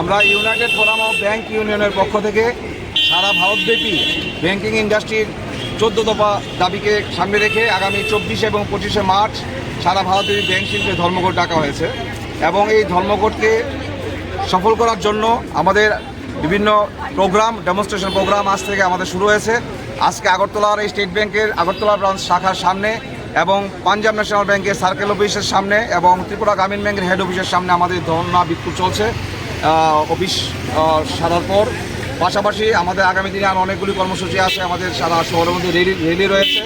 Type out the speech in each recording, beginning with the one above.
আমরা United Forum of bank ইউনিয়নের পক্ষ থেকে সারা ভারতব্যাপী ব্যাংকিং ইন্ডাস্ট্রির চোদ্দ দফা দাবিকে সামনে রেখে আগামী চব্বিশে এবং পঁচিশে মার্চ সারা ভারতের ব্যাংক শিল্পে ধর্মঘট ডাকা হয়েছে। এবং এই ধর্মঘটকে সফল করার জন্য আমাদের বিভিন্ন প্রোগ্রাম, ডেমনস্ট্রেশন প্রোগ্রাম আজ থেকে আমাদের শুরু হয়েছে। আজকে আগরতলার এই স্টেট ব্যাংকের আগরতলা ব্রাঞ্চ শাখার সামনে এবং পাঞ্জাব ন্যাশনাল ব্যাংকের সার্কেল অফিসের সামনে এবং ত্রিপুরা গ্রামীণ ব্যাংকের হেড অফিসের সামনে আমাদের ধর্ণা বিক্ষোভ চলছে। অফিস সারার পর। পাশাপাশি আমাদের আগামী দিনে আর অনেকগুলি কর্মসূচি আছে আমাদের সারা শহরের মধ্যে রেলি রেলি রয়েছে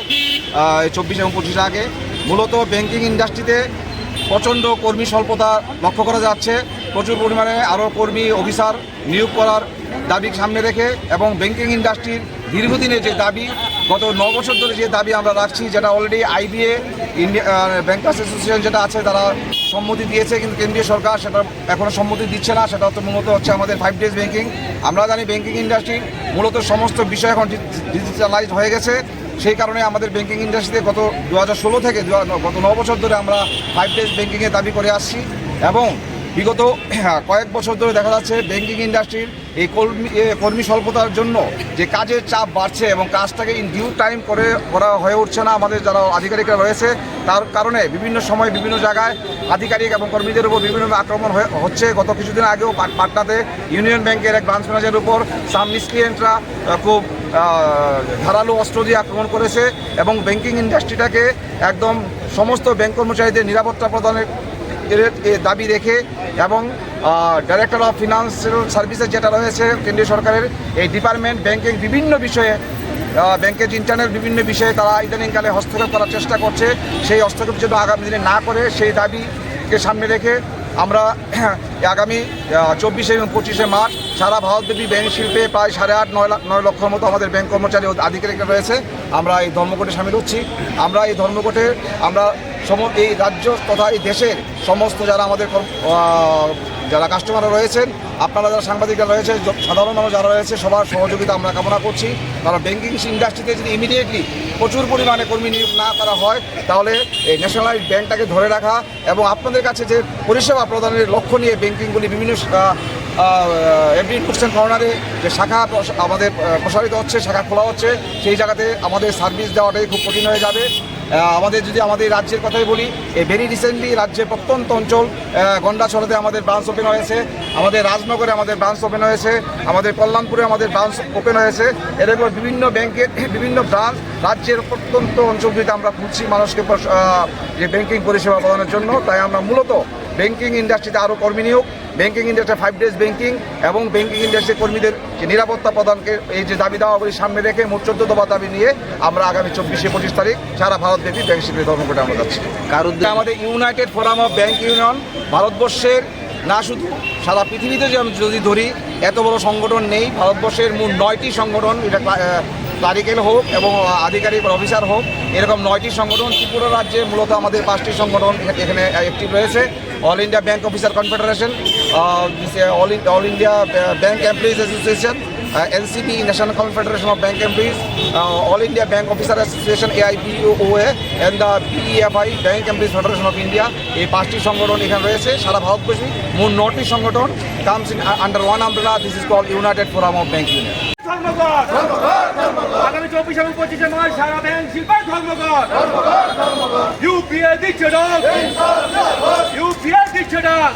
চব্বিশ এবং পঁচিশে আগে। মূলত ব্যাংকিং ইন্ডাস্ট্রিতে প্রচণ্ড কর্মী স্বল্পতা লক্ষ্য করা যাচ্ছে। প্রচুর পরিমাণে আরও কর্মী অফিসার নিয়োগ করার দাবি সামনে রেখে এবং ব্যাংকিং ইন্ডাস্ট্রির দীর্ঘদিনের যে দাবি গত ন বছর ধরে যে দাবি আমরা রাখছি, যেটা already IBA India Bankers Association যেটা আছে, তারা সম্মতি দিয়েছে, কিন্তু কেন্দ্রীয় সরকার সেটা এখনও সম্মতি দিচ্ছে না। সেটা তো মূলত হচ্ছে আমাদের ফাইভ ডেজ ব্যাংকিং আমরা জানি ব্যাংকিং ইন্ডাস্ট্রি মূলত সমস্ত বিষয় এখন ডিজিটালাইজড হয়ে গেছে। সেই কারণে আমাদের ব্যাংকিং ইন্ডাস্ট্রিতে গত দু হাজার ষোলো থেকে গত ন বছর ধরে আমরা ফাইভ ডেজ ব্যাংকিংয়ের দাবি করে আসছি। এবং বিগত কয়েক বছর ধরে দেখা যাচ্ছে ব্যাংকিং ইন্ডাস্ট্রির এই কর্মী কর্মী স্বল্পতার জন্য যে কাজের চাপ বাড়ছে এবং কাজটাকে ইন ডিউ টাইম করে করা হয়ে উঠছে না আমাদের যারা আধিকারিকরা রয়েছে, তার কারণে বিভিন্ন সময় বিভিন্ন জায়গায় আধিকারিক এবং কর্মীদের উপর বিভিন্ন আক্রমণ হয়ে- হচ্ছে। গত কিছুদিন আগেও পাট- পাটনাতে ইউনিয়ন ব্যাংকের এক ব্রাঞ্চ ম্যানেজারের উপর সাম মিসক্রিয়েন্টরা খুব ধারালো অস্ত্র দিয়ে আক্রমণ করেছে এবং ব্যাংকিং ইন্ডাস্ট্রিটাকে একদম সমস্ত ব্যাংক কর্মচারীদের নিরাপত্তা প্রদানের দাবি রেখে এবং ডাইরেক্টর অফ ফিনান্সিয়াল সার্ভিসেস যেটা রয়েছে কেন্দ্রীয় সরকারের, এই ডিপার্টমেন্ট ব্যাংকিং বিভিন্ন বিষয়ে ব্যাংকের ইন্টারনেট বিভিন্ন বিষয়ে তারা ইদানিংকালে হস্তক্ষেপ করার চেষ্টা করছে। সেই হস্তক্ষেপ যেন আগামী দিনে না করে, সেই দাবিকে সামনে রেখে আমরা আগামী চব্বিশে এবং পঁচিশে মার্চ সারা ভারতব্যাপী ব্যাংক শিল্পে প্রায় সাড়ে আট, নয় নয় লক্ষর মতো আমাদের ব্যাংক কর্মচারী আধিকারিকরা রয়েছে। আমরা এই ধর্মঘটে সামিল হচ্ছি। আমরা এই ধর্মঘটে, আমরা সম, এই রাজ্য তথা এই দেশের সমস্ত যারা আমাদের যারা কাস্টমাররা রয়েছেন, আপনারা যারা সাংবাদিকরা রয়েছে সাধারণ মানুষ যারা রয়েছে, সবার সহযোগিতা আমরা কামনা করছি। কারণ ব্যাঙ্কিং ইন্ডাস্ট্রিতে যদি ইমিডিয়েটলি প্রচুর পরিমাণে কর্মী নিয়োগ না করা হয়, তাহলে এই ন্যাশনালাইজ ব্যাংকটাকে ধরে রাখা এবং আপনাদের কাছে যে পরিষেবা প্রদানের লক্ষ্য নিয়ে ব্যাংকিংগুলি বিভিন্ন এভরি নোটস কর্নারে যে শাখা আমাদের প্রসারিত হচ্ছে, শাখা খোলা হচ্ছে, সেই জায়গাতে আমাদের সার্ভিস দেওয়াটাই খুব কঠিন হয়ে যাবে। আমাদের যদি আমাদের রাজ্যের কথাই বলি, এই ভেরি রিসেন্টলি রাজ্যের প্রত্যন্ত অঞ্চল গন্ডাছড়াতে আমাদের ব্রাঞ্চ ওপেন হয়েছে, আমাদের রাজনগরে আমাদের ব্রাঞ্চ ওপেন হয়েছে, আমাদের কল্যাণপুরে আমাদের ব্রাঞ্চ ওপেন হয়েছে, এরকম বিভিন্ন ব্যাংকের বিভিন্ন ব্রাঞ্চ রাজ্যের প্রত্যন্ত অঞ্চলগুলিতে আমরা খুঁজছি মানুষকে যে ব্যাংকিং পরিষেবা প্রদানের জন্য, তাই আমরা মূলত ব্যাংকিং ইন্ডাস্ট্রিতে আরও কর্মী নিয়োগ banking industry five days banking এবং ব্যাংকিং ইন্ডাস্ট্রির কর্মীদের যে নিরাপত্তা প্রদানকে এই যে দাবি দাওয়াগুলি সামনে রেখে মোট চোদ্দ দফা দাবি নিয়ে আমরা আগামী চব্বিশে পঁচিশ তারিখ সারা ভারতব্যাপী ব্যাংক শিল্পের ধর্মঘটে আমরা যাচ্ছি। কারণ আমাদের United Forum of Bank Union ভারতবর্ষের না শুধু সারা পৃথিবীতে যেমন যদি ধরি এত বড় সংগঠন নেই ভারতবর্ষের মূল নয়টি সংগঠন এটা ক্লারিক্যাল হোক এবং আধিকারিক অফিসার হোক এরকম নয়টি সংগঠন ত্রিপুরা রাজ্যে মূলত আমাদের পাঁচটি সংগঠন এখানে অ্যাক্টিভ রয়েছে। All India Bank Officer Confederation All All India Bank Employees Association NCP National Confederation of Bank Employees All India Bank Officer Association AIPOA and the BFI Bank Employees Federation of India এই পাঁচটি সংগঠন এখানে রয়েছে, সারা ভারতবর্ষে। মোট নটি সংগঠন comes in under one umbrella this is call United Forum of Bank Union ধর্মঘট। আগামী চব্বিশ এবং পঁচিশে মার্চ সারা ব্যাংক শিল্পের ধর্মঘট। ইউপিএ দিচ্ছে ডাক ইউপিএ দিচ্ছে ডাক